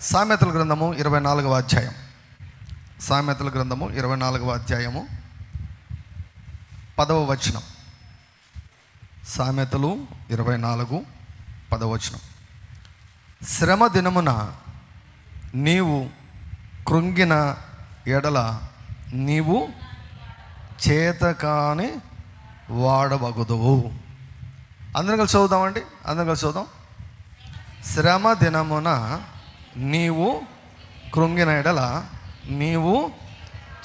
సామెతల గ్రంథము ఇరవై నాలుగవ అధ్యాయం. సామెతల గ్రంథము ఇరవై నాలుగవ అధ్యాయము పదవ వచనం. సామెతలు ఇరవై నాలుగు పదవచనం శ్రమ దినమున నీవు కృంగిన ఎడల నీవు చేతకాని వాడవగుదువు. అందరం కలిసి చదువుదామండి? అందరం కలిసి చదువుదాం. శ్రమ దినమున నీవు కృంగిన ఎడల నీవు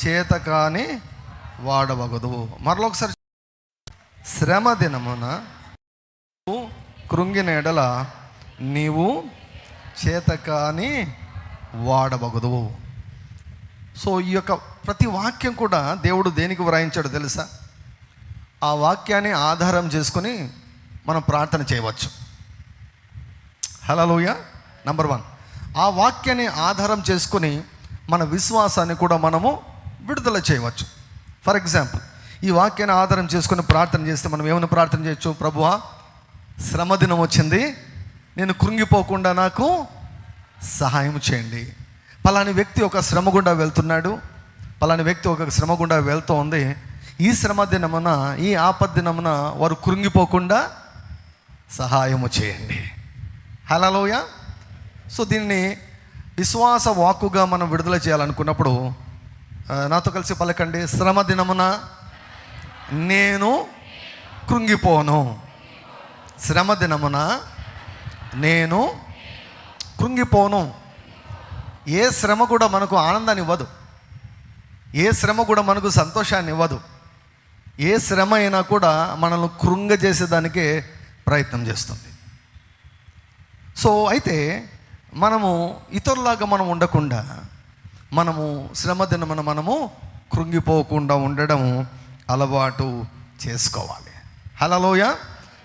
చేతకాని వాడవగదు. మరొకసారి శ్రమ దినమున కృంగిన ఎడల నీవు చేతకాని వాడవగదు. సో ఈ యొక్క ప్రతి వాక్యం కూడా దేవుడు దేనికి వ్రాయించాడు తెలుసా? ఆ వాక్యాన్ని ఆధారం చేసుకొని మనం ప్రార్థన చేయవచ్చు. హలోయ నంబర్ వన్. ఆ వాక్యాన్ని ఆధారం చేసుకొని మన విశ్వాసాన్ని కూడా మనము విడుదల చేయవచ్చు. ఫర్ ఎగ్జాంపుల్ ఈ వాక్యాన్ని ఆధారం చేసుకుని ప్రార్థన చేస్తే మనం ఏమైనా ప్రార్థన చేయొచ్చు? ప్రభువా శ్రమదినం వచ్చింది. నేను కృంగిపోకుండా నాకు సహాయం చేయండి. పలాని వ్యక్తి ఒక శ్రమ గుండా వెళ్తున్నాడు. పలాని వ్యక్తి ఒక శ్రమ గుండా వెళ్తూ ఉంది. ఈ శ్రమ దినమున ఈ ఆపద్ దినమున వారు కృంగిపోకుండా సహాయము చేయండి. హలోయ సో దీన్ని విశ్వాస వాక్కుగా మనం విడుదల చేయాలనుకున్నప్పుడు నాతో కలిసి పలకండి. శ్రమ దినమున నేను కృంగిపోను. శ్రమ దినమున నేను కృంగిపోను. ఏ శ్రమ కూడా మనకు ఆనందాన్ని ఇవ్వదు. ఏ శ్రమ కూడా మనకు సంతోషాన్ని ఇవ్వదు. ఏ శ్రమ అయినా కూడా మనల్ని కృంగజేసేదానికే ప్రయత్నం చేస్తుంది. సో అయితే మనము ఇతరులాగా మనం ఉండకుండా మనము శ్రమ దినమున మనము కృంగిపోకుండా ఉండడం అలవాటు చేసుకోవాలి. హలలోయ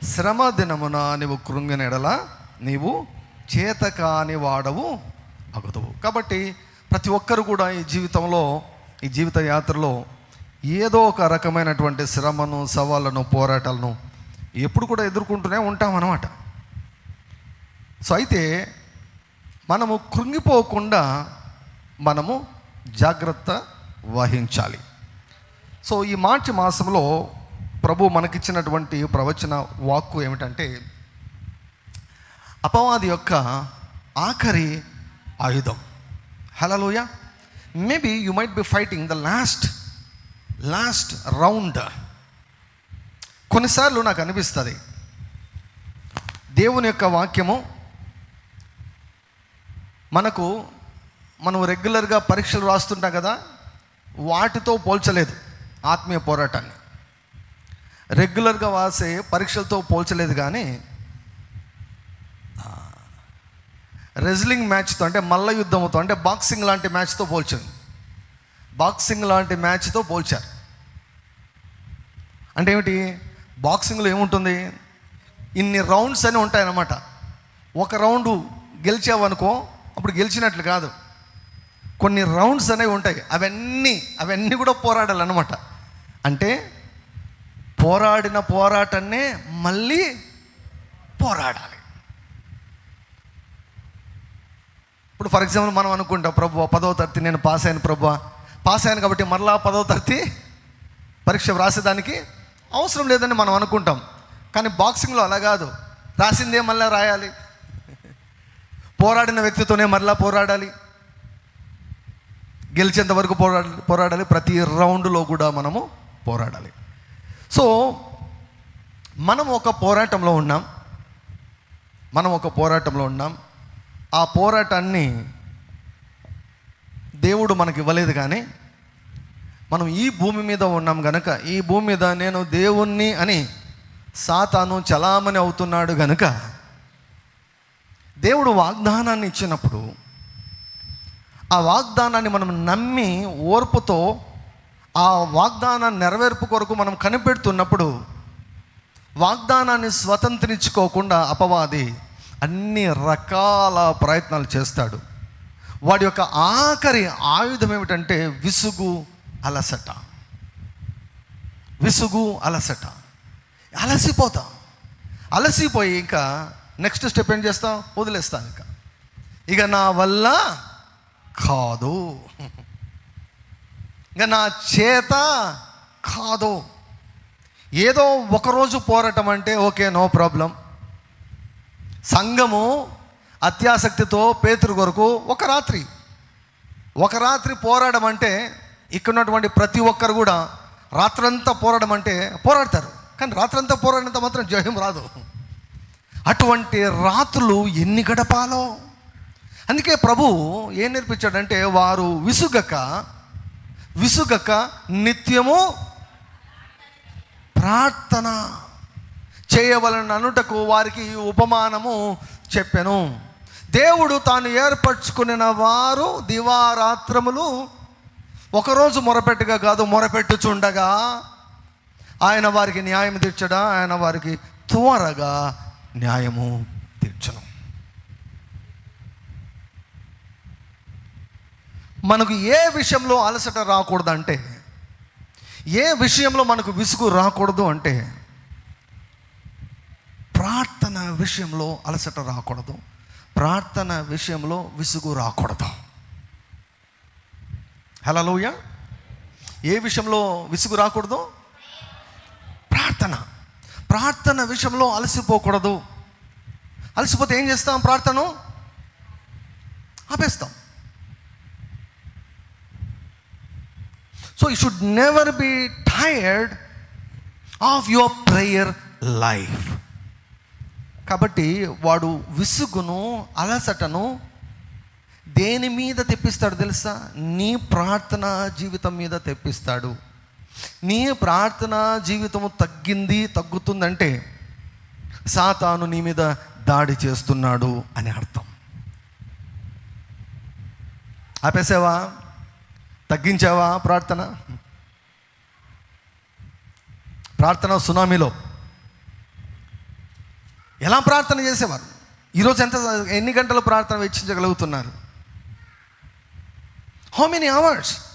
శ్రమ దినమున నీవు కృంగిన ఎడల నీవు చేతకాని వాడవు అగుదువు. కాబట్టి ప్రతి ఒక్కరు కూడా ఈ జీవితంలో ఈ జీవిత యాత్రలో ఏదో ఒక రకమైనటువంటి శ్రమను సవాళ్ళను పోరాటాలను ఎప్పుడు కూడా ఎదుర్కొంటూనే ఉంటాం అన్నమాట సో అయితే మనము కృంగిపోకుండా మనము జాగ్రత్త వహించాలి. సో ఈ మార్చి మాసంలో ప్రభు మనకిచ్చినటువంటి ప్రవచన వాక్కు ఏమిటంటే అపవాది యొక్క ఆఖరి ఆయుధం. Hallelujah maybe you might be fighting the last last round కొన్నిసార్లు నాకు అనిపిస్తుంది దేవుని యొక్క వాక్యము మనకు మనం రెగ్యులర్గా పరీక్షలు రాస్తుంటాం కదా వాటితో పోల్చలేదు ఆత్మీయ పోరాటాన్ని. రెగ్యులర్గా వాసే పరీక్షలతో పోల్చలేదు కానీ రెజ్లింగ్ మ్యాచ్తో అంటే మల్ల యుద్ధంతో అంటే బాక్సింగ్ లాంటి మ్యాచ్తో పోల్చింది బాక్సింగ్ లాంటి మ్యాచ్తో పోల్చారు. అంటే ఏమిటి? బాక్సింగ్లో ఏముంటుంది? ఇన్ని రౌండ్స్ అని ఉంటాయన్నమాట. ఒక రౌండు గెలిచావనుకో అప్పుడు గెలిచినట్లు కాదు. కొన్ని రౌండ్స్ అనేవి ఉంటాయి. అవన్నీ అవన్నీ కూడా పోరాడాలన్నమాట. అంటే పోరాడిన పోరాటాన్నే మళ్ళీ పోరాడాలి. ఇప్పుడు ఫర్ ఎగ్జాంపుల్ మనం అనుకుంటాం ప్రభు పదవ తరగతి నేను పాస్ అయ్యాను ప్రభు. పాస్ అయ్యాను కాబట్టి మరలా పదవ తరగతి పరీక్ష వ్రాసేదానికి అవసరం లేదని మనం అనుకుంటాం. కానీ బాక్సింగ్లో అలా కాదు. రాసిందే మళ్ళీ రాయాలి. పోరాడిన వ్యక్తితోనే మరలా పోరాడాలి. గెలిచేంత వరకు పోరాడాలి పోరాడాలి. ప్రతి రౌండ్లో కూడా మనము పోరాడాలి. సో మనం ఒక పోరాటంలో ఉన్నాం. మనం ఒక పోరాటంలో ఉన్నాం. ఆ పోరాటాన్ని దేవుడు మనకి ఇవ్వలేదు కానీ మనం ఈ భూమి మీద ఉన్నాం గనక ఈ భూమి మీద నేను దేవుణ్ణి అని సాతాను చలామణి అవుతున్నాడు గనుక దేవుడు వాగ్దానాన్ని ఇచ్చినప్పుడు ఆ వాగ్దానాన్ని మనం నమ్మి ఓర్పుతో ఆ వాగ్దానాన్ని నెరవేర్పు కొరకు మనం కనిపెడుతున్నప్పుడు వాగ్దానాన్ని స్వతంత్రించుకోకుండా అపవాది అన్ని రకాల ప్రయత్నాలు చేస్తాడు. వాడి యొక్క ఆఖరి ఆయుధం ఏమిటంటే విసుగు అలసట. విసుగు అలసట. అలసిపోతాం. అలసిపోయి ఇంకా నెక్స్ట్ స్టెప్ ఏం చేస్తాం? వదిలేస్తాను ఇంకా. ఇక నా వల్ల కాదు. ఇక నా చేత కాదు. ఏదో ఒకరోజు పోరాటం అంటే ఓకే నో ప్రాబ్లం. సంఘము అత్యాసక్తితో పేతురు కొరకు ఒక రాత్రి. ఒక రాత్రి పోరాడడం అంటే ఇక్కడ ఉన్నటువంటి ప్రతి ఒక్కరు కూడా రాత్రంతా పోరాడడం అంటే పోరాడతారు. కానీ రాత్రంతా పోరాడినంత మాత్రం జయం రాదు. అటువంటి రాత్రులు ఎన్ని గడపాలో? అందుకే ప్రభు ఏం నేర్పించాడంటే వారు విసుగక విసుగక నిత్యము ప్రార్థన చేయవలన అనుటకు వారికి ఉపమానము చెప్పాను. దేవుడు తాను ఏర్పరచుకున్న వారు దివారాత్రములు ఒకరోజు మొరపెట్టుగా కాదు మొరపెట్టుచుండగా. ఆయన వారికి న్యాయం తీర్చడా? ఆయన వారికి త్వరగా న్యాయము తీర్చను. మనకు ఏ విషయంలో అలసట రాకూడదంటే ఏ విషయంలో మనకు విసుగు రాకూడదు అంటే ప్రార్థన విషయంలో అలసట రాకూడదు ప్రార్థన విషయంలో విసుగు రాకూడదు. హలోయ ఏ విషయంలో విసుగు రాకూడదు? ప్రార్థన. ప్రార్థన విషయంలో అలసిపోకూడదు. అలసిపోతే ఏం చేస్తాం ప్రార్థన ఆపేస్తాం. So you should never be tired of your prayer life కాబట్టి వాడు విసుగును అలసటను దేని మీద తెప్పిస్తాడు తెలుసా? నీ ప్రార్థన జీవితం మీద తెప్పిస్తాడు. నీ ప్రార్థన జీవితము తగ్గింది తగ్గుతుందంటే సాతాను నీ మీద దాడి చేస్తున్నాడు అని అర్థం. ఆపేసావా? తగ్గించావా ప్రార్థన? ప్రార్థన సునామీలో. ఎలా ప్రార్థన చేసేవారు? ఈరోజు ఎంత ఎన్ని గంటలు ప్రార్థన వెచ్చించగలుగుతున్నారు? హౌ మెనీ అవర్స్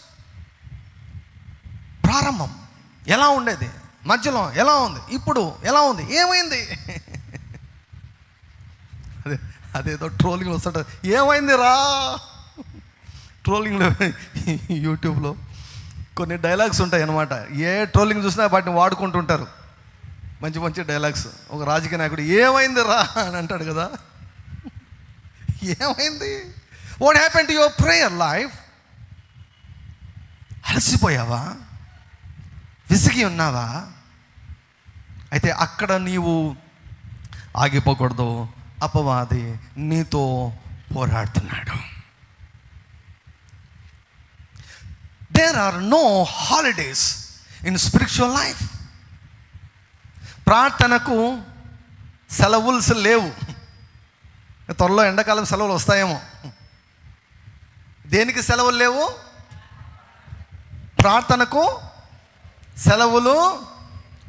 ప్రారంభం. ఎలా ఉండేది? మధ్యలో ఎలా ఉంది? ఇప్పుడు ఎలా ఉంది? ఏమైంది? అదే అదేదో ట్రోలింగ్ వస్తుంటుంది ఏమైంది రా ట్రోలింగ్లో యూట్యూబ్లో కొన్ని డైలాగ్స్ ఉంటాయి అన్నమాట. ఏ ట్రోలింగ్ చూసినా వాటిని వాడుకుంటుంటారు. మంచి మంచి డైలాగ్స్. ఒక రాజకీయ నాయకుడు ఏమైంది రా అని అంటాడు కదా. ఏమైంది? What happen to your prayer life అలసిపోయావా? విసిగి ఉన్నావా? అయితే అక్కడ నీవు ఆగిపోకూడదు. అపవాది నీతో పోరాడుతున్నాడు. There are no holidays in spiritual life ప్రార్థనకు సెలవుల్స్ లేవు. త్వరలో ఎండాకాలం సెలవులు వస్తాయేమో. దేనికి సెలవులు లేవు? ప్రార్థనకు సెలవులు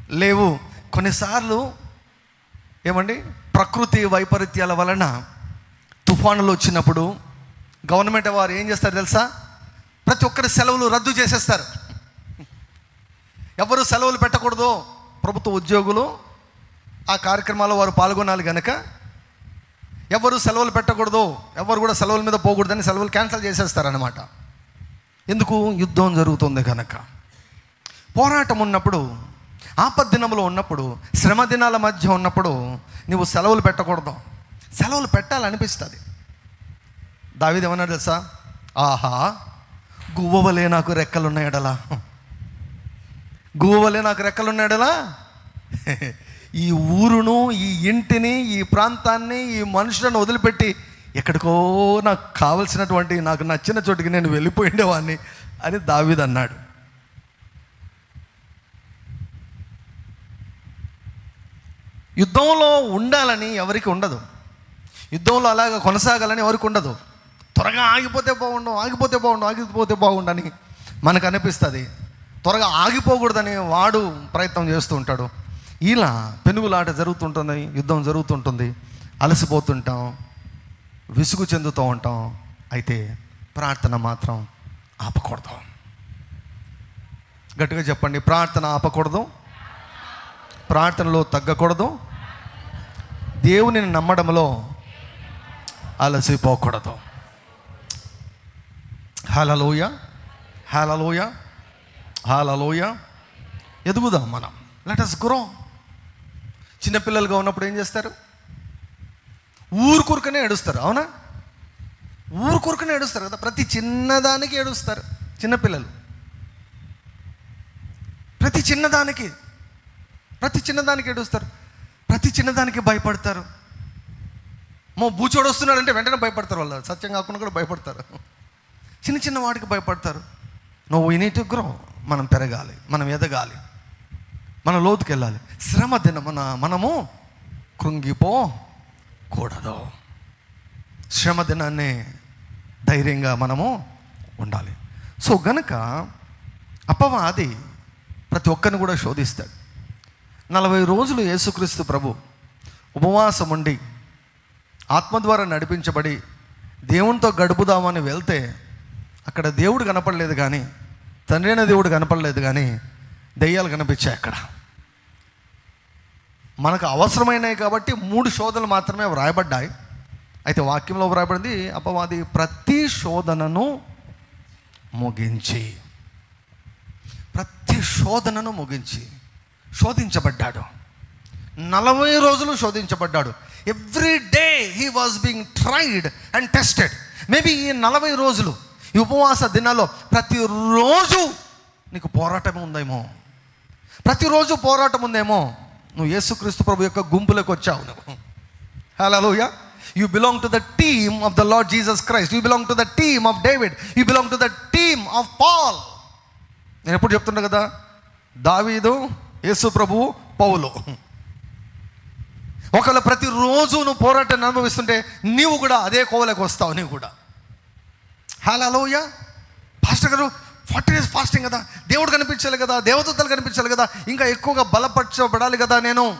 లేవు. కొన్నిసార్లు ఏమండి? ప్రకృతి వైపరీత్యాల వలన తుఫానులు వచ్చినప్పుడు గవర్నమెంట్ వారు ఏం చేస్తారు తెలుసా? ప్రతి ఒక్కరి సెలవులు రద్దు చేసేస్తారు. ఎవరు సెలవులు పెట్టకూడదు? ప్రభుత్వ ఉద్యోగులు ఆ కార్యక్రమాల్లో వారు పాల్గొనాలి కనుక ఎవరు సెలవులు పెట్టకూడదు? ఎవరు కూడా సెలవుల మీద పోకూడదని సెలవులు క్యాన్సిల్ చేసేస్తారనమాట ఎందుకు? యుద్ధం జరుగుతుంది కనుక పోరాటం ఉన్నప్పుడు ఆపద్దినములో ఉన్నప్పుడు శ్రమ దినాల మధ్య ఉన్నప్పుడు నువ్వు సెలవులు పెట్టకూడదు. సెలవులు పెట్టాలనిపిస్తుంది. దావిది ఏమన్నాడు తెలుసా? ఆహా గువ్వవలే నాకు రెక్కలున్నాయడలా గువ్వవలే నాకు రెక్కలున్నాయడలా ఈ ఊరును ఈ ఇంటిని ఈ ప్రాంతాన్ని ఈ మనుషులను వదిలిపెట్టి ఎక్కడికో నాకు కావలసినటువంటి నాకు నచ్చిన చోటికి నేను వెళ్ళిపోయిండేవాడిని అని దావీద్ అన్నాడు. యుద్ధంలో ఉండాలని ఎవరికి ఉండదు. యుద్ధంలో అలాగ కొనసాగాలని ఎవరికి ఉండదు. త్వరగా ఆగిపోతే బాగుండు ఆగిపోతే బాగుండు ఆగిపోతే బాగుండని మనకు అనిపిస్తుంది. త్వరగా ఆగిపోకూడదని వాడు ప్రయత్నం చేస్తూ ఉంటాడు. ఇలా పెనుగులాట జరుగుతుంటుంది యుద్ధం జరుగుతుంటుంది. అలసిపోతుంటాం విసుగు చెందుతూ ఉంటాం. అయితే ప్రార్థన మాత్రం ఆపకూడదు. గట్టిగా చెప్పండి ప్రార్థన ఆపకూడదు. ప్రార్థనలో తగ్గకూడదు. దేవుని నమ్మడంలో అలసిపోకూడదు. హలలోయ హలలోయ హలలోయ ఎదుగుదాం మనం. లెట్ అస్ గ్రో చిన్నపిల్లలుగా ఉన్నప్పుడు ఏం చేస్తారు? ఊరుకూరుకనే ఏడుస్తారు అవునా? ఊరుకూరుకనే ఏడుస్తారు కదా ప్రతి చిన్నదానికి ఏడుస్తారు చిన్నపిల్లలు ప్రతి చిన్నదానికి. ప్రతి చిన్నదానికి ఏడుస్తారు. ప్రతి చిన్నదానికి భయపడతారు. మో బూచోడు వస్తున్నాడంటే వెంటనే భయపడతారు వాళ్ళు. సత్యం కాకుండా కూడా భయపడతారు. చిన్న చిన్న వాటికి భయపడతారు. నువ్వు ఈ గ్రో మనం పెరగాలి మనం ఎదగాలి మన లోతుకి వెళ్ళాలి శ్రమ దినమున మనము కృంగిపోకూడదు శ్రమ దినాన్ని ధైర్యంగా మనము ఉండాలి. సో గనుక అపవాది ప్రతి ఒక్కరిని కూడా శోధిస్తాడు. నలభై రోజులు యేసుక్రీస్తు ప్రభు ఉపవాసం ఉండి ఆత్మ ద్వారా నడిపించబడి దేవునితో గడుపుదామని వెళ్తే అక్కడ దేవుడు కనపడలేదు కానీ తండ్రైన దేవుడు కనపడలేదు కానీ దెయ్యాలు కనిపించాయి అక్కడ. మనకు అవసరమైనవి కాబట్టి మూడు శోధనలు మాత్రమే వ్రాయబడ్డాయి అయితే వాక్యంలో వ్రాయబడింది అపవాది ప్రతి శోధనను ముగించి. ప్రతి శోధనను ముగించి. శోధించబడ్డాడు. నలభై రోజులు శోధించబడ్డాడు. Every day he was being tried and tested maybe ఈ నలభై రోజులు ఈ ఉపవాస దినాల్లో ప్రతిరోజు నీకు పోరాటం ఉందేమో? ప్రతిరోజు పోరాటం ఉందేమో? నువ్వు యేసుక్రీస్తు ప్రభు యొక్క గుంపులోకి వచ్చావు నువ్వు. Hallelujah you belong to the team of the Lord Jesus Christ you belong to the team of David you belong to the team of Paul నేను ఎప్పుడు చెప్తున్నా కదా? దావీదు యేసు ప్రభువు పౌలు. ఒకవేళ ప్రతిరోజు నువ్వు పోరాటాన్ని అనుభవిస్తుంటే నీవు కూడా అదే కోవలకు వస్తావు నీవు కూడా. హలోయ పాస్టర్ గారు ఫార్టీ డేస్ ఫాస్టింగ్ కదా. దేవుడు కనిపించాలి కదా దేవదత్తలు కనిపించాలి కదా. ఇంకా ఎక్కువగా బలపరచబడాలి కదా నేను.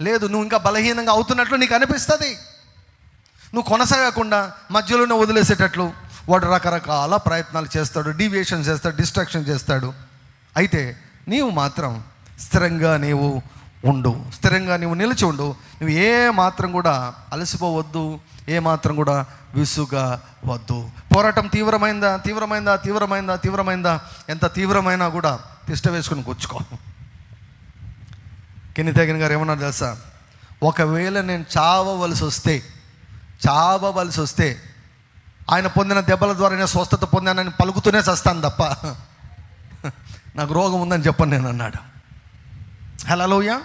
లేదు నువ్వు ఇంకా బలహీనంగా అవుతున్నట్లు నీకు అనిపిస్తుంది. నువ్వు కొనసాగకుండా మధ్యలోనే వదిలేసేటట్లు వాడు రకరకాల ప్రయత్నాలు చేస్తాడు డీవియేషన్ చేస్తాడు డిస్ట్రాక్షన్ చేస్తాడు. అయితే నీవు మాత్రం స్థిరంగా నీవు ఉండు స్థిరంగా నీవు నిలిచి ఉండు. నువ్వు ఏ మాత్రం కూడా అలసిపోవద్దు ఏ మాత్రం కూడా విసుగా వద్దు పోరాటం తీవ్రమైందా తీవ్రమైందా తీవ్రమైందా తీవ్రమైందా? ఎంత తీవ్రమైనా కూడా తిష్ట వేసుకుని కూర్చుకో. కిన్ని తగిన గారు ఏమన్నారు తెలుసా? ఒకవేళ నేను చావవలసి వస్తే చావవలసి వస్తే ఆయన పొందిన దెబ్బల ద్వారా నేను స్వస్థత పొందానని పలుకుతూనే చస్తాను తప్ప. నాకు రోగం ఉందని చెప్పను నేను అన్నాడు. హలలోయ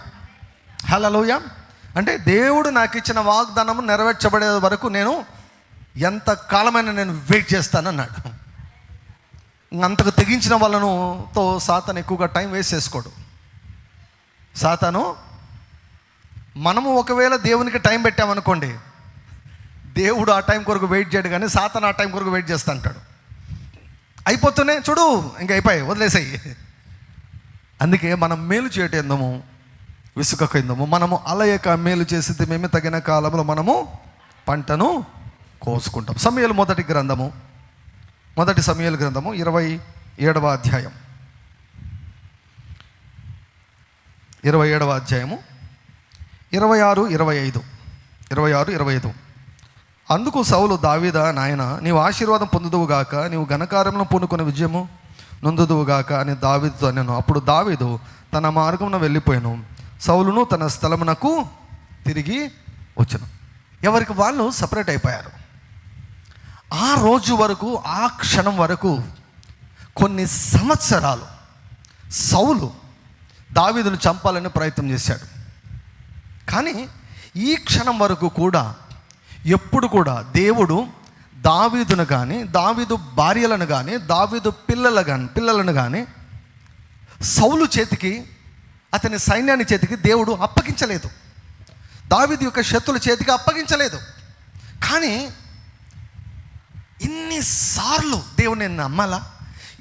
హలలోయ అంటే దేవుడు నాకు ఇచ్చిన వాగ్దానము నెరవేర్చబడే వరకు నేను ఎంత కాలమైనా నేను వెయిట్ చేస్తానన్నాడు. అంతకు తెగించిన వాళ్ళను తో సాతాను ఎక్కువగా టైం వేస్ట్ చేసుకోడు. సాతాను మనము ఒకవేళ దేవునికి టైం పెట్టామనుకోండి దేవుడు ఆ టైం కొరకు వెయిట్ చేయడు కానీ సాతాను ఆ టైం కొరకు వెయిట్ చేస్తా అంటాడు. అయిపోతూనే చూడు ఇంక అయిపోయాయి వదిలేసాయి. అందుకే మనం మేలు చేయటేందము విసుకకుందము మనము అలయక మేలు చేస్తే మేమే తగిన కాలంలో మనము పంటను కోసుకుంటాం. సమయాలు మొదటి గ్రంథము. మొదటి సమయాల గ్రంథము ఇరవై ఏడవ అధ్యాయం. ఇరవై ఏడవ అధ్యాయము. ఇరవై ఆరు ఇరవై ఐదు. ఇరవై ఆరు ఇరవై ఐదు. అందుకు సౌలు దావీద నాయన నీవు ఆశీర్వాదం పొందుదువుగాక నీవు ఘనకార్యంలో పూనుకున్న విజయము నొందుదువుగాక అని దావీదుతో నేను అప్పుడు దావీదు తన మార్గమున వెళ్ళిపోయాను. సౌలును తన స్థలమునకు తిరిగి వచ్చాను. ఎవరికి? వాళ్ళు సపరేట్ అయిపోయారు. ఆ రోజు వరకు ఆ క్షణం వరకు కొన్ని సంవత్సరాలు సౌలు దావీదును చంపాలని ప్రయత్నం చేశాడు. కానీ ఈ క్షణం వరకు కూడా ఎప్పుడు కూడా దేవుడు దావీదును కానీ దావీదు భార్యలను కానీ దావీదు పిల్లల కానీ పిల్లలను కానీ సౌలు చేతికి అతని సైన్యాన్ని చేతికి దేవుడు అప్పగించలేదు. దావీదు యొక్క శత్రుల చేతికి అప్పగించలేదు. కానీ ఇన్నిసార్లు దేవుడు నేను నమ్మాలా?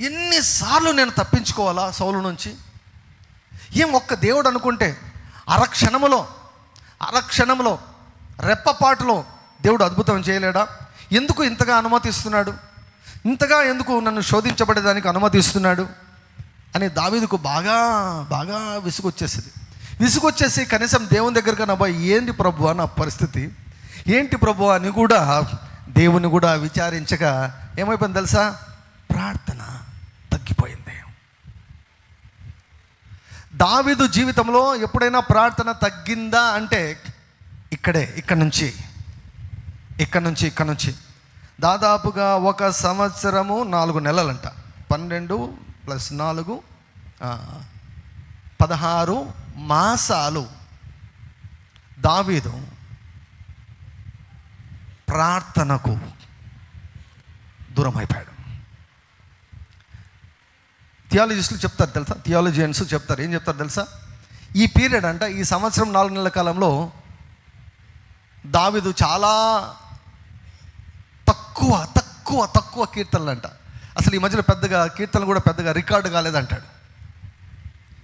ఎన్నిసార్లు నేను తప్పించుకోవాలా సౌలు నుంచి? ఏం ఒక్క దేవుడు అనుకుంటే అరక్షణములో అరక్షణములో రెప్పపాటులో దేవుడు అద్భుతం చేయలేడా? ఎందుకు ఇంతగా అనుమతిస్తున్నాడు? ఇంతగా ఎందుకు నన్ను శోధించబడేదానికి అనుమతిస్తున్నాడు? అని దావీదుకు బాగా బాగా విసుగొచ్చేసింది. విసుగొచ్చేసి కనీసం దేవుని దగ్గర కన్నా ఏంటి ప్రభు నా పరిస్థితి? ఏంటి ప్రభు అని కూడా దేవుని కూడా విచారించగా ఏమైపోయింది తెలుసా? ప్రార్థన తగ్గిపోయింది. దావీదు జీవితంలో ఎప్పుడైనా ప్రార్థన తగ్గిందా అంటే ఇక్కడే ఇక్కడ నుంచి ఇక్కడ నుంచి ఇక్కడ నుంచి. దాదాపుగా ఒక సంవత్సరము నాలుగు నెలలంట. పన్నెండు ప్లస్ నాలుగు పదహారు మాసాలు దావీదు ప్రార్థనకు దూరం అయిపోయాడు థియాలజిస్టులు చెప్తారు తెలుసా? థియాలజియన్స్ చెప్తారు. ఏం చెప్తారు తెలుసా? ఈ పీరియడ్ అంట ఈ సంవత్సరం నాలుగు నెలల కాలంలో దావిదు చాలా తక్కువ తక్కువ తక్కువ కీర్తనలు అంట అసలు ఈ మధ్యలో పెద్దగా కీర్తనలు కూడా పెద్దగా రికార్డు కాలేదంటాడు.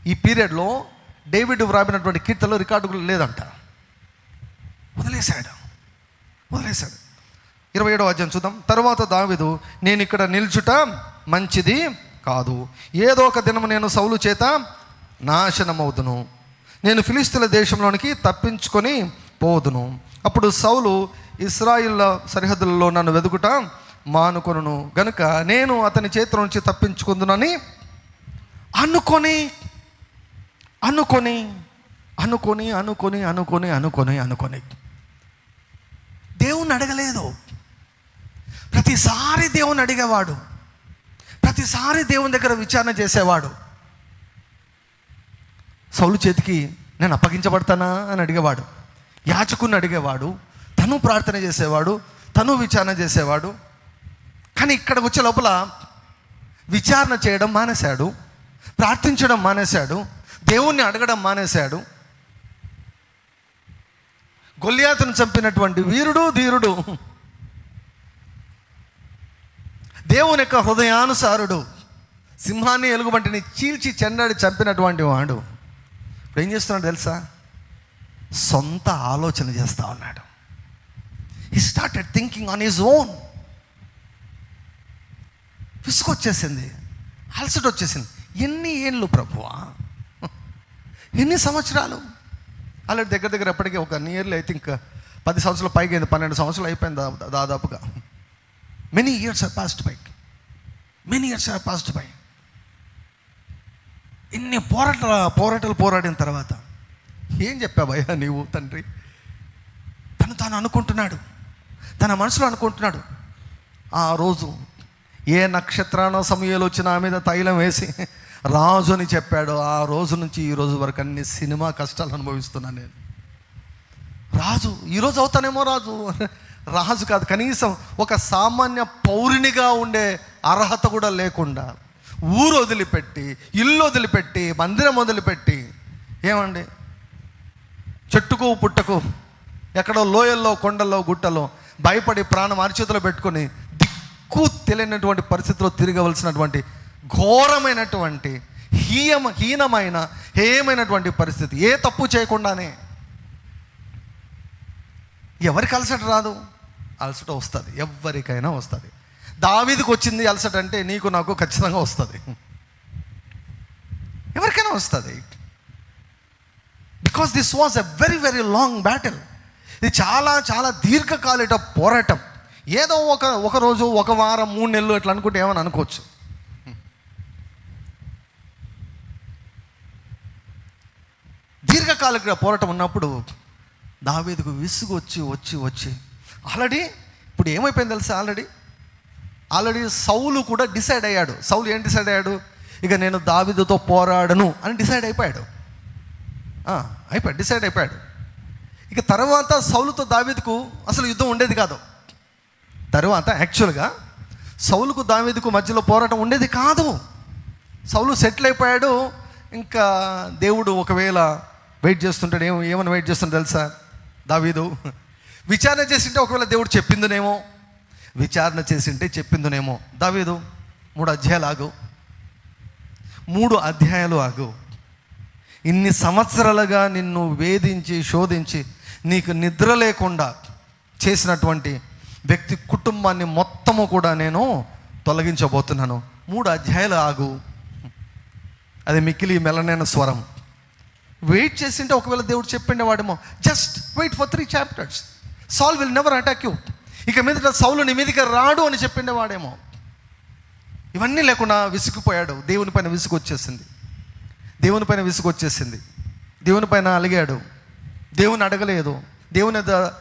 ఈ పీరియడ్లో డేవిడ్ వ్రాపినటువంటి కీర్తనలు రికార్డు కూడా లేదంట. వదిలేశాడు. వదిలేశాడు. ఇరవై ఏడవ అధ్యాయం చూద్దాం. తర్వాత దావిదు నేను ఇక్కడ నిల్చుట మంచిది కాదు. ఏదో ఒక దినము నేను సౌలు చేత నాశనమవుదును. నేను ఫిలిస్తీన్ల దేశంలోనికి తప్పించుకొని పోదును. అప్పుడు సౌలు ఇస్రాయిల్ సరిహద్దులలో నన్ను వెతుకుట మానుకొను గనుక నేను అతని చేతిలో నుంచి తప్పించుకుందునని అనుకొని అనుకొని అనుకొని అనుకొని అనుకొని అనుకొని అనుకొని దేవుణ్ణి అడగలేదు. ప్రతిసారి దేవుని అడిగేవాడు. ప్రతిసారి దేవుని దగ్గర విచారణ చేసేవాడు. సౌలు చేతికి నేను అప్పగించబడతానా అని అడిగేవాడు. యాచకుని అడిగేవాడు తను ప్రార్థన చేసేవాడు తను విచారణ చేసేవాడు. కానీ ఇక్కడ వచ్చే లోపల విచారణ చేయడం మానేశాడు ప్రార్థించడం మానేశాడు దేవుణ్ణి అడగడం మానేశాడు. గొల్లియాతను చంపినటువంటి వీరుడు ధీరుడు. దేవుని యొక్క హృదయానుసారుడు సింహాన్ని ఎలుగుబంటిని చీల్చి చెండాడి చంపినటువంటి వాడు. ఇప్పుడు ఏం చేస్తున్నాడు తెలుసా? సొంత ఆలోచన చేస్తా ఉన్నాడు. He started thinking on his own విసుకొచ్చేసింది అలసట వచ్చేసింది ఎన్ని ఏళ్ళు ప్రభువా? ఎన్ని సంవత్సరాలు? అలా దగ్గర దగ్గర ఎప్పటికీ ఒక నియర్లీ ఐ థింక్ పది సంవత్సరాలు పైకి అయింది పన్నెండు సంవత్సరాలు అయిపోయింది దాదాపుగా. Many years are passed by many years are passed by ఇన్ని పోరాట పోరాటాలు పోరాడిన తర్వాత ఏం చెప్పావయ్యా నీవు తండ్రి? తను తాను అనుకుంటున్నాడు. తన మనసులో అనుకుంటున్నాడు. ఆ రోజు ఏ నక్షత్రాన సమయంలో వచ్చి నా మీద తైలం వేసి రాజు అని చెప్పాడు. ఆ రోజు నుంచి ఈ రోజు వరకు అన్ని సినిమా కష్టాలు అనుభవిస్తున్నాను నేను. రాజు ఈరోజు అవుతానేమో రాజు? రాజు కాదు కనీసం ఒక సామాన్య పౌరునిగా ఉండే అర్హత కూడా లేకుండా ఊరు వదిలిపెట్టి ఇల్లు వదిలిపెట్టి మందిరం వదిలిపెట్టి ఏమండి? చెట్టుకు పుట్టకు ఎక్కడో లోయల్లో కొండల్లో గుట్టలో భయపడి ప్రాణం అరిచేతిలో పెట్టుకొని దిక్కు తెలియనటువంటి పరిస్థితిలో తిరగవలసినటువంటి ఘోరమైనటువంటి హీయమ హీనమైన హేయమైనటువంటి పరిస్థితి. ఏ తప్పు చేయకుండానే ఎవరికి అలసట రాదు? అలసట వస్తుంది. ఎవరికైనా వస్తుంది. దావీదికి వచ్చింది అలసట అంటే నీకు నాకు ఖచ్చితంగా వస్తుంది. ఎవరికైనా వస్తుంది. Because this was a very very long battle ఇది చాలా చాలా దీర్ఘకాలిక పోరాటం. ఏదో ఒక ఒక రోజు ఒక వారం మూడు నెలలు ఇట్లా అనుకుంటే ఏమని అనుకోవచ్చు? దీర్ఘకాలిక పోరాటం ఉన్నప్పుడు దావేదికు విసుగు వచ్చి వచ్చి వచ్చి ఆల్రెడీ ఇప్పుడు ఏమైపోయింది తెలుసా ఆల్రెడీ? ఆల్రెడీ సౌలు కూడా డిసైడ్ అయ్యాడు. సౌలు ఏం డిసైడ్ అయ్యాడు? ఇక నేను దావీదుతో పోరాడను అని డిసైడ్ అయిపోయాడు. అయిపోయాడు డిసైడ్ అయిపోయాడు. ఇక తర్వాత సౌలుతో దావీదుకు అసలు యుద్ధం ఉండేది కాదు. తర్వాత యాక్చువల్గా సౌలుకు దావీదుకు మధ్యలో పోరాటం ఉండేది కాదు. సౌలు సెటిల్ అయిపోయాడు. ఇంకా దేవుడు ఒకవేళ వెయిట్ చేస్తుంటాడు ఏమో ఏమని వెయిట్ చేస్తుంటాడు తెలుసా? దావీదు విచారణ చేసింటే ఒకవేళ దేవుడు చెప్పిందునేమో విచారణ చేసింటే చెప్పిందునేమో. దావీదు మూడు అధ్యాయాలు ఆగు. మూడు అధ్యాయాలు ఆగు. ఇన్ని సంవత్సరాలుగా నిన్ను వేధించి శోధించి నీకు నిద్ర లేకుండా చేసినటువంటి వ్యక్తి కుటుంబాన్ని మొత్తము కూడా నేను తొలగించబోతున్నాను. మూడు అధ్యాయాలు ఆగు. అది మిక్కిలి మెలనైన స్వరం. వెయిట్ చేసింటే ఒకవేళ దేవుడు చెప్పిండే వాడేమో just wait for three chapters Saul will never attack you ఇక మీదట సౌలు నీ మీదకి రాడు అని చెప్పిండే వాడేమో. ఇవన్నీ లేకుండా విసుగుపోయాడు. దేవుని పైన విసుగు వచ్చేసింది. దేవుని పైన విసుగొచ్చేసింది. దేవుని పైన అలిగాడు. దేవుని అడగలేదు. దేవుని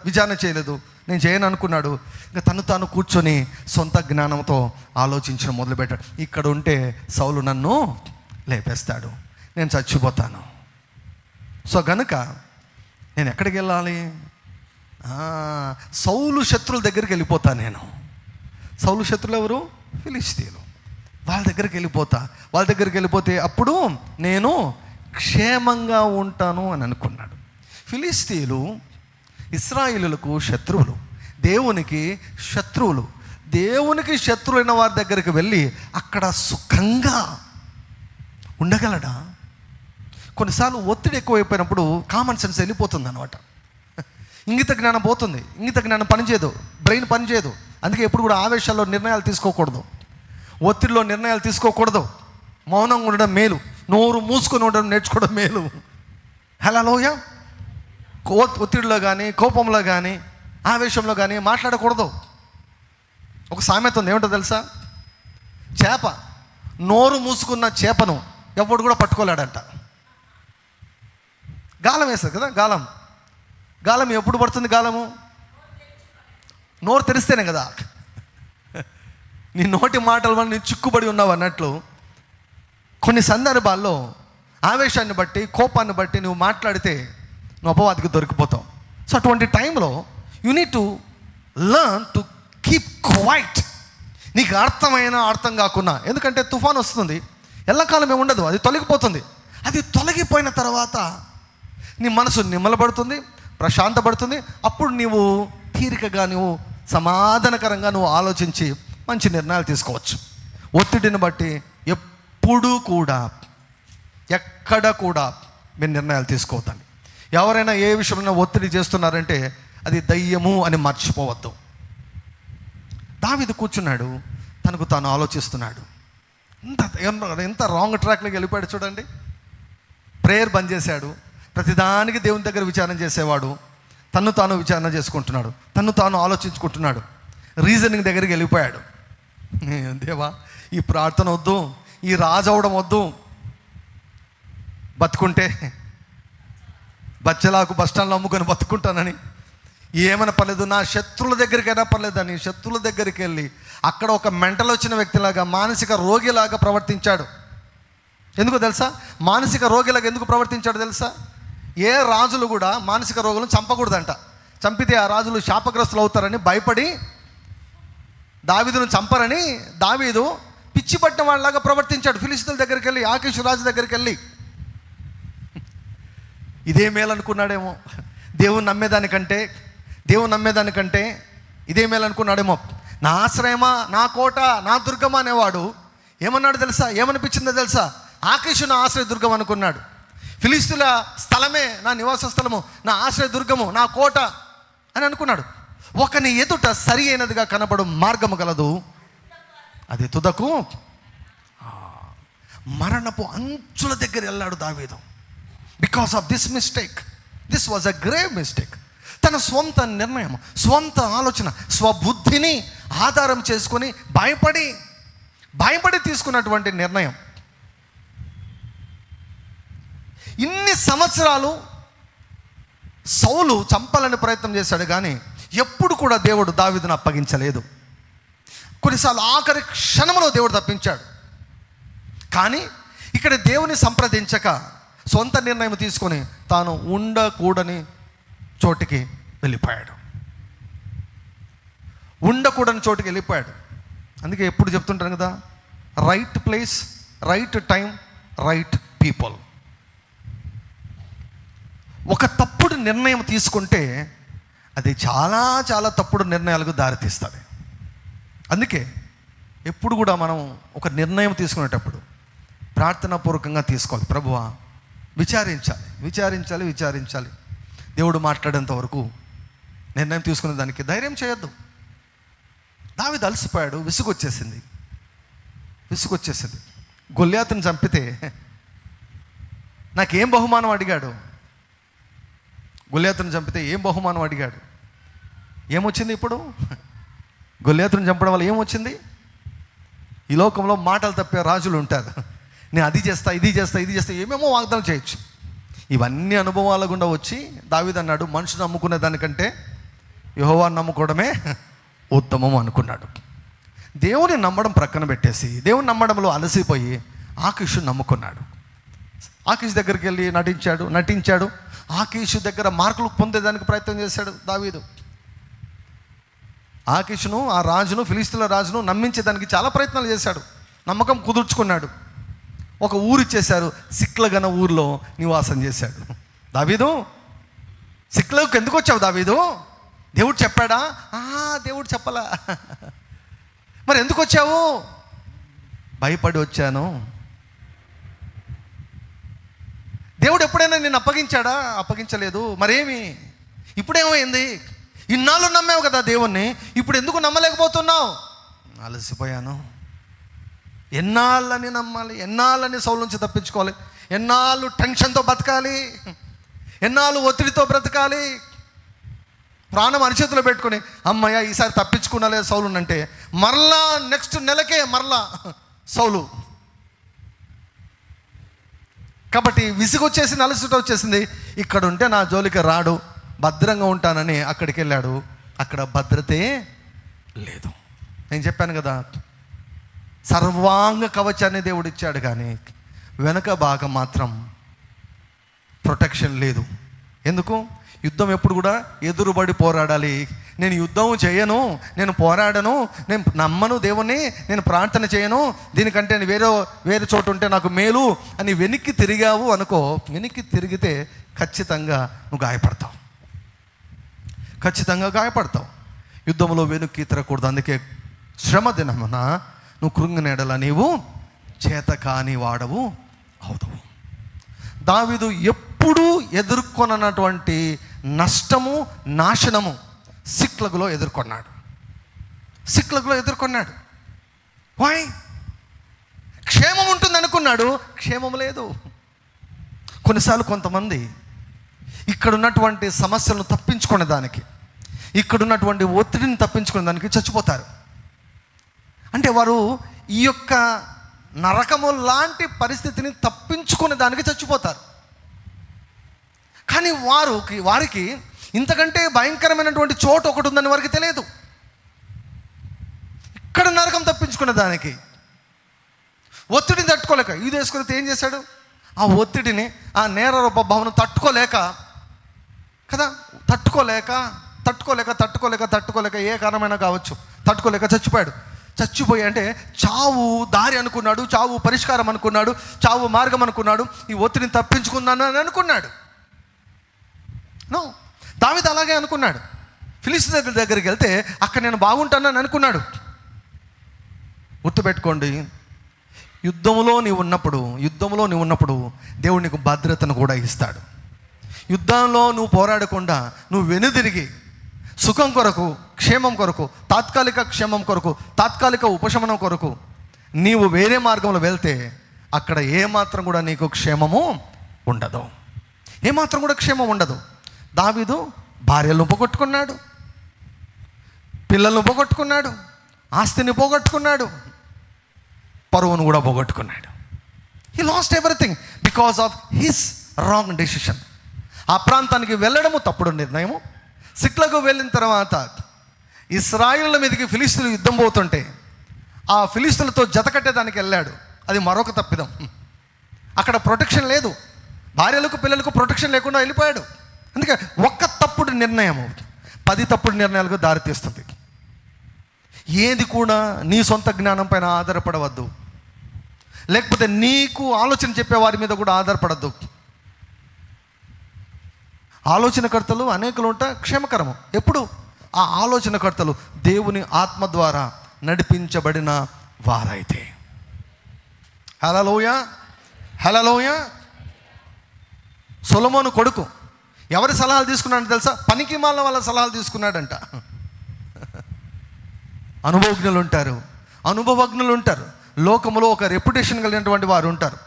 విచారణ చేయలేదు. నేను చేయను అనుకున్నాడు. ఇంకా తను తాను కూర్చొని సొంత జ్ఞానంతో ఆలోచించడం మొదలుపెట్టాడు. ఇక్కడ ఉంటే సౌలు నన్ను లేపేస్తాడు. నేను చచ్చిపోతాను. సో గనుక నేను ఎక్కడికి వెళ్ళాలి? సౌలు శత్రువుల దగ్గరికి వెళ్ళిపోతాను నేను. సౌలు శత్రులు ఎవరు? ఫిలిస్తీను వాళ్ళ దగ్గరికి వెళ్ళిపోతా. వాళ్ళ దగ్గరికి వెళ్ళిపోతే అప్పుడు నేను క్షేమంగా ఉంటాను అని అనుకున్నాడు. ఫిలిస్తీన్లు ఇస్రాయిలులకు శత్రువులు. దేవునికి శత్రువులు. దేవునికి శత్రువులైన వారి దగ్గరికి వెళ్ళి అక్కడ సుఖంగా ఉండగలడా? కొన్నిసార్లు ఒత్తిడి ఎక్కువైపోయినప్పుడు కామన్ సెన్స్ వెళ్ళిపోతుంది అనమాట ఇంగిత జ్ఞానం పోతుంది. ఇంగిత జ్ఞానం పనిచేయదు. బ్రెయిన్ పనిచేయదు. అందుకే ఎప్పుడు కూడా ఆవేశాల్లో నిర్ణయాలు తీసుకోకూడదు. ఒత్తిడిలో నిర్ణయాలు తీసుకోకూడదు. మౌనంగా ఉండడం మేలు. నోరు మూసుకొని ఉండడం నేర్చుకోవడం మేలు. హలోయ ఒత్తిడిలో కానీ కోపంలో కానీ ఆవేశంలో కానీ మాట్లాడకూడదు. ఒక సామెత ఉంది. ఏమిటో తెలుసా? చేప. నోరు మూసుకున్న చేపను ఎవడు కూడా పట్టుకోలేడంట. గాలం వేస్తుంది కదా గాలం. గాలం ఎప్పుడు పడుతుంది గాలము? నోరు తెరిస్తేనే కదా. నీ నోటి మాటల వల్ల నేను చిక్కుబడి ఉన్నావు అన్నట్లు కొన్ని సందర్భాల్లో ఆవేశాన్ని బట్టి కోపాన్ని బట్టి నువ్వు మాట్లాడితే నువ్వు అపవాదికి దొరికిపోతావు. సో అటువంటి టైంలో you need to learn to keep quiet నీకు అర్థమైనా అర్థం కాకుండా ఎందుకంటే తుఫాన్ వస్తుంది. ఎల్లకాలం ఏమి ఉండదు. అది తొలగిపోతుంది. అది తొలగిపోయిన తర్వాత నీ మనసు నిమ్మలపడుతుంది ప్రశాంతపడుతుంది. అప్పుడు నీవు తీరికగా నువ్వు సమాధానకరంగా నువ్వు ఆలోచించి మంచి నిర్ణయాలు తీసుకోవచ్చు. ఒత్తిడిని బట్టి ఎప్పుడూ కూడా ఎక్కడ కూడా మీరు నిర్ణయాలు తీసుకోవద్దండి. ఎవరైనా ఏ విషయంలో ఒత్తిడి చేస్తున్నారంటే అది దయ్యము అని మర్చిపోవద్దు. దావిది కూర్చున్నాడు తనకు తాను ఆలోచిస్తున్నాడు. ఇంత ఎంత రాంగ్ ట్రాక్లోకి వెళ్ళిపోయాడు చూడండి. ప్రేయర్ బంద్ చేశాడు. ప్రతిదానికి దేవుని దగ్గర విచారణ చేసేవాడు. తన్ను తాను విచారణ చేసుకుంటున్నాడు. తన్ను తాను ఆలోచించుకుంటున్నాడు. రీజనింగ్ దగ్గరికి వెళ్ళిపోయాడు. దేవా ఈ ప్రార్థన వద్దు ఈ రాజు అవడం వద్దు. బతుకుంటే బచ్చలాకు బస్టాండ్లో అమ్ముకొని బతుకుంటానని. ఏమైనా పర్లేదు నా శత్రువుల దగ్గరికైనా పర్లేదని శత్రువుల దగ్గరికి వెళ్ళి అక్కడ ఒక మెంటల్ వచ్చిన వ్యక్తిలాగా మానసిక రోగిలాగా ప్రవర్తించాడు. ఎందుకు తెలుసా? మానసిక రోగిలాగా ఎందుకు ప్రవర్తించాడు తెలుసా? ఏ రాజులు కూడా మానసిక రోగులను చంపకూడదంట. చంపితే ఆ రాజులు శాపగ్రస్తులు అవుతారని భయపడి దావీదును చంపరని దావీదు పిచ్చి పట్టిన వాళ్ళలాగా ప్రవర్తించాడు. ఫిలిస్తుల దగ్గరికి వెళ్ళి ఆకేష్ రాజు దగ్గరికి వెళ్ళి ఇదే మేలు అనుకున్నాడేమో దేవుని నమ్మేదానికంటే దేవుని నమ్మేదానికంటే ఇదే మేలు అనుకున్నాడేమో నా ఆశ్రయమా నా కోట నా దుర్గం అనేవాడు ఏమన్నాడు తెలుసా? ఏమనిపించిందో తెలుసా? ఆకేష్ నా ఆశ్రయ దుర్గం అనుకున్నాడు. ఫిలిస్తుల స్థలమే నా నివాస స్థలము నా ఆశ్రయ దుర్గము నా కోట అని అనుకున్నాడు. ఒకని ఎదుట సరి అయినదిగా కనబడు మార్గము గలదు. అది తుదకు ఆ, మరణపు అంచుల దగ్గర వెళ్ళాడు దావేదం. Because of this mistake this was a grave mistake తన స్వంత నిర్ణయం స్వంత ఆలోచన స్వబుద్ధిని ఆధారం చేసుకొని భయపడి భయపడి తీసుకున్నటువంటి నిర్ణయం. ఇన్ని సంవత్సరాలు సౌలు చంపాలని ప్రయత్నం చేశాడు కానీ ఎప్పుడు కూడా దేవుడు దావిదను అప్పగించలేదు. కొన్నిసార్లు ఆఖరి క్షణంలో దేవుడు తప్పించాడు. కానీ ఇక్కడ దేవుని సంప్రదించక సొంత నిర్ణయం తీసుకొని తాను ఉండకూడని చోటికి వెళ్ళిపోయాడు. ఉండకూడని చోటుకి వెళ్ళిపోయాడు. అందుకే ఎప్పుడు చెప్తుంటాను కదా right place right time right people ఒక తప్పుడు నిర్ణయం తీసుకుంటే అది చాలా చాలా తప్పుడు నిర్ణయాలకు దారితీస్తుంది అందుకే ఎప్పుడు కూడా మనం ఒక నిర్ణయం తీసుకునేటప్పుడు ప్రార్థనాపూర్వకంగా తీసుకోవాలి. ప్రభువా విచారించాలి విచారించాలి విచారించాలి. దేవుడు మాట్లాడేంత వరకు నిర్ణయం తీసుకునే దానికి ధైర్యం చేయొద్దు. దావి అలసిపోయాడు విసుగొచ్చేసింది. విసుగొచ్చేసింది. గొల్లాతను చంపితే నాకేం బహుమానం అడిగాడు? గొల్లాతను చంపితే ఏం బహుమానం అడిగాడు? ఏమొచ్చింది ఇప్పుడు? గొల్లేతుని చంపడం వల్ల ఏమొచ్చింది? ఈ లోకంలో మాటలు తప్పే రాజులు ఉంటారు. నేను అది చేస్తా ఇది చేస్తా ఇది చేస్తా ఏమేమో వాగ్దానం చేయొచ్చు. ఇవన్నీ అనుభవాల గుండా వచ్చి దావిదన్నాడు మనుషులు నమ్ముకునే దానికంటే యహోవాన్ని నమ్ముకోవడమే ఉత్తమం అనుకున్నాడు. దేవుని నమ్మడం ప్రక్కన పెట్టేసి దేవుని నమ్మడంలో అలసిపోయి ఆకిషు నమ్ముకున్నాడు. ఆకిష్ దగ్గరికి వెళ్ళి నటించాడు నటించాడు. ఆకిషు దగ్గర మార్కులు పొందేదానికి ప్రయత్నం చేశాడు దావీదు. ఆకిషును ఆ రాజును ఫిలిస్తీన్ల రాజును నమ్మించేదానికి చాలా ప్రయత్నాలు చేశాడు. నమ్మకం కుదుర్చుకున్నాడు. ఒక ఊరు ఇచ్చేశారు సిక్లగన ఊర్లో నివాసం చేశాడు. దావీదు సిక్లకు ఎందుకు వచ్చావు దావీదు? దేవుడు చెప్పాడా? దేవుడు చెప్పలా. మరి ఎందుకు వచ్చావు? భయపడి వచ్చాను. దేవుడు ఎప్పుడైనా నిన్ను అప్పగించాడా? అప్పగించలేదు. మరేమి? ఇప్పుడేమైంది? ఇన్నాళ్ళు నమ్మావు కదా దేవుణ్ణి. ఇప్పుడు ఎందుకు నమ్మలేకపోతున్నావు? అలసిపోయాను. ఎన్నాళ్ళని నమ్మాలి? ఎన్నాళ్ళని సౌలు నుంచి తప్పించుకోవాలి? ఎన్నాళ్ళు టెన్షన్తో బతకాలి? ఎన్నాళ్ళు ఒత్తిడితో బ్రతకాలి? ప్రాణం అరిచేతిలో పెట్టుకొని అమ్మయ్య ఈసారి తప్పించుకున్నాలే సౌలు అంటే మరలా నెక్స్ట్ నెలకే మరలా సౌలు కాబట్టి విసుగొచ్చేసింది అలసట వచ్చేసింది. ఇక్కడ ఉంటే నా జోలికి రాడు భద్రంగా ఉంటానని అక్కడికి వెళ్ళాడు అక్కడ భద్రతే లేదు. నేను చెప్పాను కదా సర్వాంగ కవచాన్ని దేవుడు ఇచ్చాడు కానీ వెనక భాగం మాత్రం ప్రొటెక్షన్ లేదు. ఎందుకు? యుద్ధం ఎప్పుడు కూడా ఎదురుబడి పోరాడాలి. నేను యుద్ధం చేయను నేను పోరాడను నేను నమ్మను దేవుణ్ణి నేను ప్రార్థన చేయను. దీనికంటే వేరే వేరే చోటు ఉంటే నాకు మేలు అని వెనక్కి తిరిగావు అనుకో వెనక్కి తిరిగితే ఖచ్చితంగా నువ్వు గాయపడతావు. ఖచ్చితంగా గాయపడతావు. యుద్ధంలో వెనక్కి తిరగకూడదు. అందుకే శ్రమ దినమున నువ్వు కృంగినేడల నీవు చేత కాని వాడవు అవుతావు. దావిదు ఎప్పుడు ఎదుర్కొనటువంటి నష్టము నాశనము సిక్లగులో ఎదుర్కొన్నాడు. సిక్లగులో ఎదుర్కొన్నాడు. వాయ్ క్షేమం ఉంటుంది అనుకున్నాడు క్షేమం లేదు. కొన్నిసార్లు కొంతమంది ఇక్కడ ఉన్నటువంటి సమస్యలను తప్పించుకునే దానికి ఇక్కడ ఉన్నటువంటి ఒత్తిడిని తప్పించుకునే దానికి చచ్చిపోతారు. అంటే వారు ఈ యొక్క నరకము లాంటి పరిస్థితిని తప్పించుకునే దానికి చచ్చిపోతారు. కానీ వారు వారికి ఇంతకంటే భయంకరమైనటువంటి చోటు ఒకటి ఉందని వారికి తెలియదు. ఇక్కడ నరకం తప్పించుకున్న దానికి ఒత్తిడిని తట్టుకోలేక ఇది వేసుకుని ఏం చేశాడు? ఆ ఒత్తిడిని ఆ నేర రూప భవనం తట్టుకోలేక కదా? తట్టుకోలేక తట్టుకోలేక తట్టుకోలేక తట్టుకోలేక ఏ కారణమైనా కావచ్చు తట్టుకోలేక చచ్చిపోయాడు. చచ్చిపోయి అంటే చావు దారి అనుకున్నాడు చావు పరిష్కారం అనుకున్నాడు చావు మార్గం అనుకున్నాడు ఈ ఒత్తిడిని తప్పించుకున్నాను అని అనుకున్నాడు. నో. దావిద అలాగే అనుకున్నాడు. ఫిలిస్తీన్ దగ్గర దగ్గరికి వెళ్తే అక్కడ నేను బాగుంటానని అనుకున్నాడు. గుర్తుపెట్టుకోండి యుద్ధంలో నీవు ఉన్నప్పుడు యుద్ధంలో నీవు ఉన్నప్పుడు దేవుడు నీకు భద్రతను కూడా ఇస్తాడు. యుద్ధంలో నువ్వు పోరాడకుండా నువ్వు వెనుదిరిగి సుఖం కొరకు క్షేమం కొరకు తాత్కాలిక క్షేమం కొరకు తాత్కాలిక ఉపశమనం కొరకు నీవు వేరే మార్గంలో వెళ్తే అక్కడ ఏమాత్రం కూడా నీకు క్షేమము ఉండదు. ఏమాత్రం కూడా క్షేమం ఉండదు. దావీదు భార్యలను పోగొట్టుకున్నాడు పిల్లలను పోగొట్టుకున్నాడు ఆస్తిని పోగొట్టుకున్నాడు. పరువును కూడా పోగొట్టుకున్నాడు. He lost everything because of his wrong decision ఆ ప్రాంతానికి వెళ్ళడము తప్పుడు నిర్ణయము. సిక్లకు వెళ్ళిన తర్వాత ఇస్రాయిల్ మీదకి ఫిలిస్తులు యుద్ధం పోతుంటే ఆ ఫిలిస్తులతో జతకట్టేదానికి వెళ్ళాడు. అది మరొక తప్పిదం. అక్కడ ప్రొటెక్షన్ లేదు. భార్యలకు పిల్లలకు ప్రొటెక్షన్ లేకుండా వెళ్ళిపోయాడు. అందుకే ఒక్క తప్పుడు నిర్ణయం పది తప్పుడు నిర్ణయాలకు దారితీస్తుంది ఏది కూడా నీ సొంత జ్ఞానం పైన ఆధారపడవద్దు. లేకపోతే నీకు ఆలోచన చెప్పే వారి మీద కూడా ఆధారపడద్దు. ఆలోచనకర్తలు అనేకులు ఉంటా క్షేమకరము. ఎప్పుడు? ఆ ఆలోచనకర్తలు దేవుని ఆత్మ ద్వారా నడిపించబడిన వారైతే. హలలోయ హలలోయ సొలమోను కొడుకు. ఎవరి సలహాలు తీసుకున్నాడు తెలుసా? పనికి మాలిన వాళ్ళ సలహాలు తీసుకున్నాడంట. అనుభవజ్ఞులు ఉంటారు. అనుభవజ్ఞులు ఉంటారు. లోకములో ఒక రెప్యుటేషన్ కలిగినటువంటి వారు ఉంటారు.